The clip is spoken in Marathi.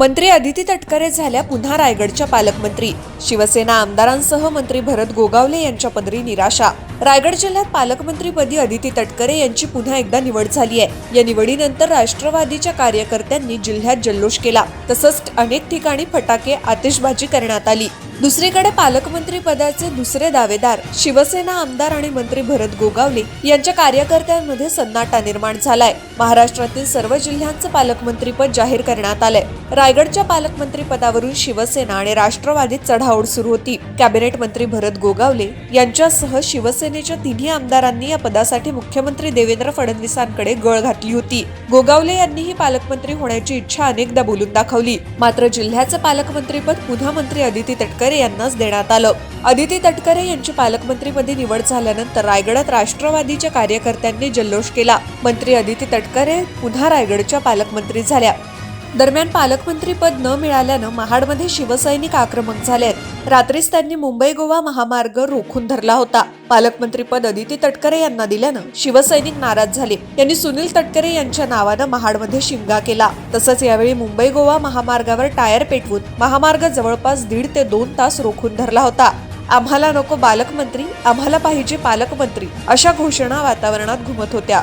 मंत्री अदिती तटकरे झाल्या पुन्हा रायगडच्या पालकमंत्री. शिवसेना आमदारांसह मंत्री भरत गोगावले यांच्या पदरी निराशा रायगड जिल्ह्यात पालकमंत्रीपदी अदिती तटकरे यांची पुन्हा एकदा निवड झाली आहे. या निवडीनंतर राष्ट्रवादीच्या कार्यकर्त्यांनी जिल्ह्यात जल्लोष केला. तसंच अनेक ठिकाणी फटाके आतिषबाजी करण्यात आली. दुसरीकडे पालकमंत्री पदाचे दुसरे दावेदार शिवसेना आमदार आणि मंत्री भरत गोगावले यांच्या कार्यकर्त्यांमध्ये सन्नाटा निर्माण झालाय. महाराष्ट्रातील सर्व जिल्ह्यांचं पालकमंत्रीपद जाहीर करण्यात आलंय. रायगडच्या पालकमंत्री पदावरून शिवसेना आणि राष्ट्रवादीत चढाओढ सुरू होती. कॅबिनेट मंत्री भरत गोगावले यांच्यासह शिवसेना शिवसेनेच्या तिन्ही आमदारांनी या पदासाठी मुख्यमंत्री देवेंद्र फडणवीसांकडे गळ घातली होती. गोगावले यांनीही पालकमंत्री होण्याची इच्छा अनेकदा बोलून दाखवली. मात्र जिल्ह्याचं पालकमंत्रीपद पुन्हा मंत्री अदिती तटकरे यांनाच देण्यात आलं. अदिती तटकरे यांची पालकमंत्रीपदी निवड झाल्यानंतर रायगडात राष्ट्रवादीच्या कार्यकर्त्यांनी जल्लोष केला. मंत्री अदिती तटकरे पुन्हा रायगडच्या पालकमंत्री झाल्या. दरम्यान पालकमंत्रीपद न मिळाल्यानं महाडमध्ये शिवसैनिक आक्रमक झाले आहेत रात्रीच त्यांनी मुंबई गोवा महामार्ग रोखून धरला होता. पालकमंत्रीपद अदिती तटकरे यांना दिल्यानं शिवसैनिक नाराज झाले. यांनी सुनील तटकरे यांच्या नावानं महाडमध्ये शिमगा केला. तसंच यावेळी मुंबई गोवा महामार्गावर टायर पेटवून महामार्ग जवळपास दीड ते दोन तास रोखून धरला होता. आम्हाला नको बालकमंत्री आम्हाला पाहिजे पालकमंत्री अशा घोषणा वातावरणात घुमत होत्या.